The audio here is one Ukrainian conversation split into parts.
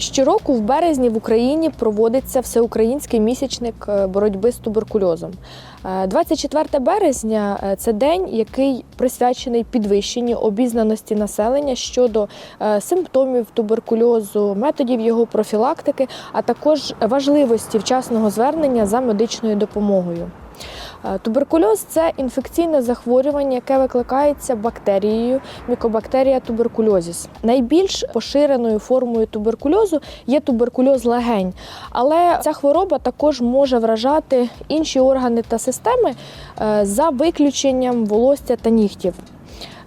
Щороку в березні в Україні проводиться всеукраїнський місячник е, боротьби з туберкульозом. Е, 24 березня е, це день, який присвячений підвищенню обізнаності населення щодо е, симптомів туберкульозу, методів його профілактики, а також важливості вчасного звернення за медичною допомогою. Е, Туберкульоз це інфекційне захворювання, яке викликається бактерією мікобактерія туберкульозіс. Найбільш поширеною формою туберкульозу є туберкульоз легень, але ця хвороба також може вражати інші органи та системи е, за виключенням волосся та нігтів.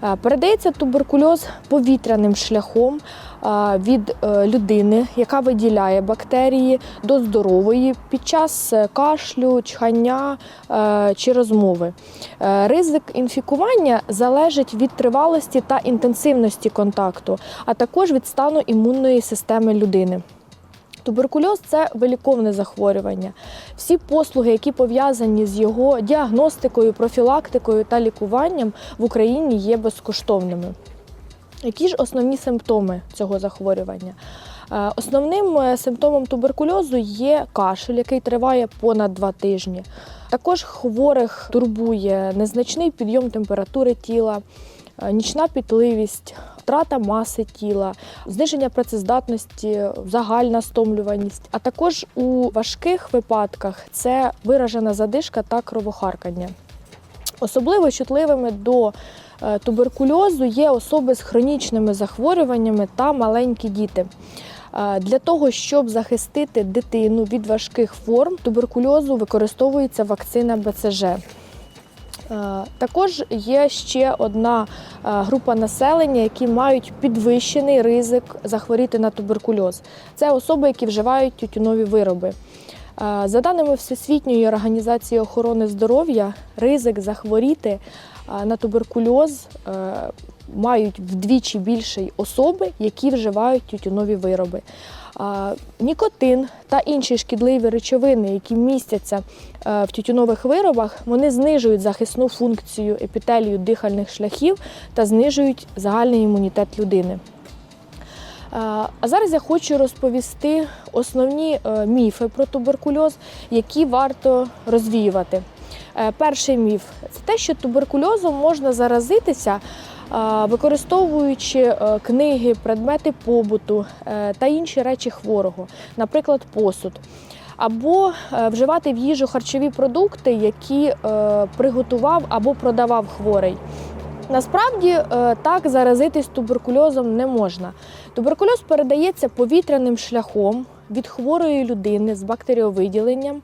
Е, Передається туберкульоз повітряним шляхом від е, людини, яка виділяє бактерії, до здорової під час е, кашлю, чхання е, чи розмови. Ризик інфікування залежить від тривалості та інтенсивності контакту, а також від стану імунної системи людини. Туберкульоз це виліковне захворювання. Всі послуги, які пов'язані з його діагностикою, профілактикою та лікуванням в Україні є безкоштовними. Які ж основні симптоми цього захворювання? Е, Основним е, симптомом туберкульозу є кашель, який триває понад два тижні. Також хворих турбує незначний підйом температури тіла, е, нічна пітливість, втрата маси тіла, зниження працездатності, загальна стомлюваність. А також у важких випадках це виражена задишка та кровохаркання. Особливо чутливими до е, туберкульозу є особи з хронічними захворюваннями та маленькі діти. Е, Для того, щоб захистити дитину від важких форм туберкульозу, використовується вакцина БЦЖ. Е, Також є ще одна група населення, які мають підвищений ризик захворіти на туберкульоз. Це особи, які вживають тютюнові вироби. За даними Всесвітньої організації охорони здоров'я, ризик захворіти на туберкульоз е, мають вдвічі більший особи, які вживають тютюнові вироби. Нікотин та інші шкідливі речовини, які містяться е, в тютюнових виробах, вони знижують захисну функцію епітелію дихальних шляхів та знижують загальний імунітет людини. А зараз я хочу розповісти основні е, міфи про туберкульоз, які варто розвіювати. Е, Перший міф це те, що туберкульозом можна заразитися, використовуючи е, книги, предмети побуту та інші речі хворого, наприклад, посуд. Або вживати в їжу харчові продукти, які приготував або продавав хворий. Насправді е, так заразитись туберкульозом не можна. Туберкульоз передається повітряним шляхом від хворої людини з бактеріовиділенням е,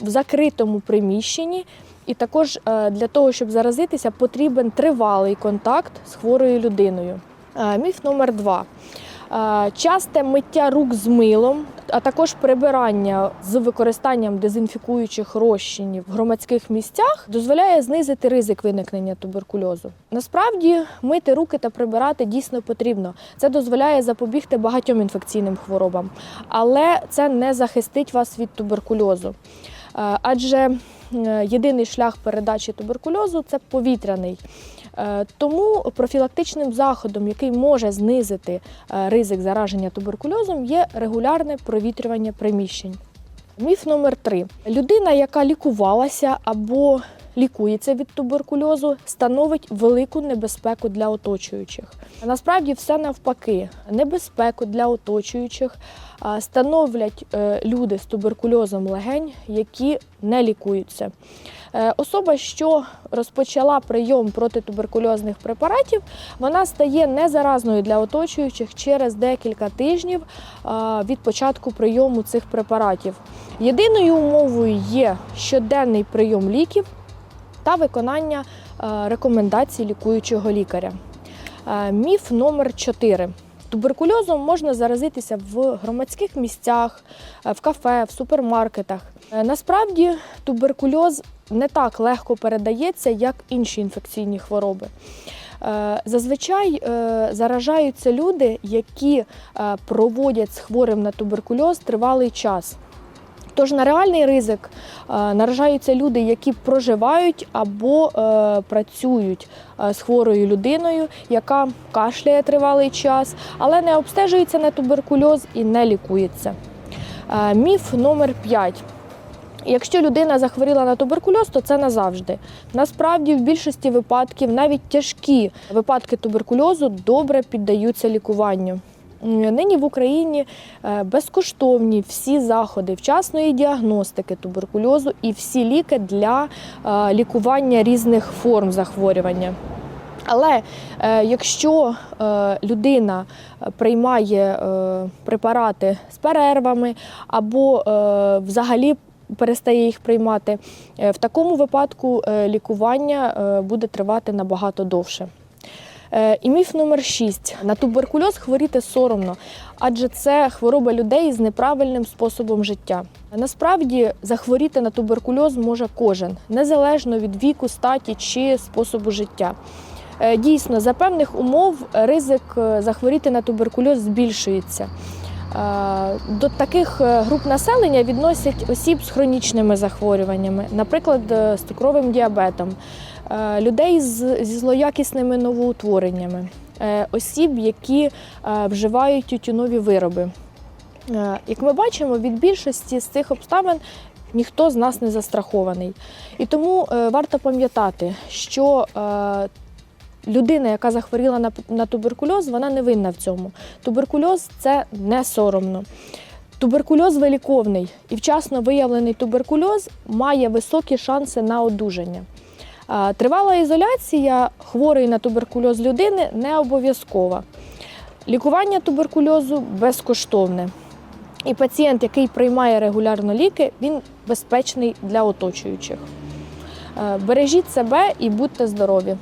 в закритому приміщенні. І також е, для того, щоб заразитися, потрібен тривалий контакт з хворою людиною. Міф номер два. Е, Часте миття рук з милом, а також прибирання з використанням дезінфікуючих розчинів в громадських місцях дозволяє знизити ризик виникнення туберкульозу. Насправді мити руки та прибирати дійсно потрібно. Це дозволяє запобігти багатьом інфекційним хворобам, але це не захистить вас від туберкульозу. Е, Адже єдиний шлях передачі туберкульозу це повітряний. Е, Тому профілактичним заходом, який може знизити е, ризик зараження туберкульозом, є регулярне провітрювання приміщень. Міф номер три: людина, яка лікувалася або лікується від туберкульозу, становить велику небезпеку для оточуючих. Насправді все навпаки, небезпеку для оточуючих становлять е, люди з туберкульозом легень, які не лікуються. Е, Особа, що розпочала прийом протитуберкульозних препаратів, вона стає незаразною для оточуючих через декілька тижнів від початку прийому цих препаратів. Єдиною умовою є щоденний прийом ліків та виконання е, рекомендацій лікуючого лікаря. Е, Міф номер 4. Туберкульозом можна заразитися в громадських місцях, е, в кафе, в супермаркетах. Е, Насправді туберкульоз не так легко передається, як інші інфекційні хвороби. Е, Зазвичай заражаються люди, які проводять з хворим на туберкульоз тривалий час. Тож на реальний ризик е, наражаються люди, які проживають або е, працюють е, з хворою людиною, яка кашляє тривалий час, але не обстежується на туберкульоз і не лікується. Міф номер 5. Якщо людина захворіла на туберкульоз, то це назавжди. Насправді, в більшості випадків навіть тяжкі випадки туберкульозу добре піддаються лікуванню. Нині в Україні е, безкоштовні всі заходи вчасної діагностики туберкульозу і всі ліки для е, лікування різних форм захворювання. Але е, якщо людина приймає препарати з перервами або взагалі перестає їх приймати, в такому випадку лікування буде тривати набагато довше. Е, І міф номер 6. На туберкульоз хворіти соромно, адже це хвороба людей з неправильним способом життя. Насправді захворіти на туберкульоз може кожен, незалежно від віку, статі чи способу життя. Е, Дійсно, за певних умов ризик е, захворіти на туберкульоз збільшується. До таких груп населення відносять осіб з хронічними захворюваннями, наприклад, з цукровим діабетом, людей з, зі злоякісними новоутвореннями, е, осіб, які е, вживають тютюнові вироби. Е, Як ми бачимо, від більшості з цих обставин ніхто з нас не застрахований. І тому е, варто пам'ятати, що е, людина, яка захворіла на, на туберкульоз, вона не винна в цьому. Туберкульоз це не соромно. Туберкульоз виліковний і вчасно виявлений туберкульоз має високі шанси на одужання. Тривала ізоляція хворої на туберкульоз людини не обов'язкова. Лікування туберкульозу безкоштовне. І пацієнт, який приймає регулярно ліки, він безпечний для оточуючих. Бережіть себе і будьте здорові.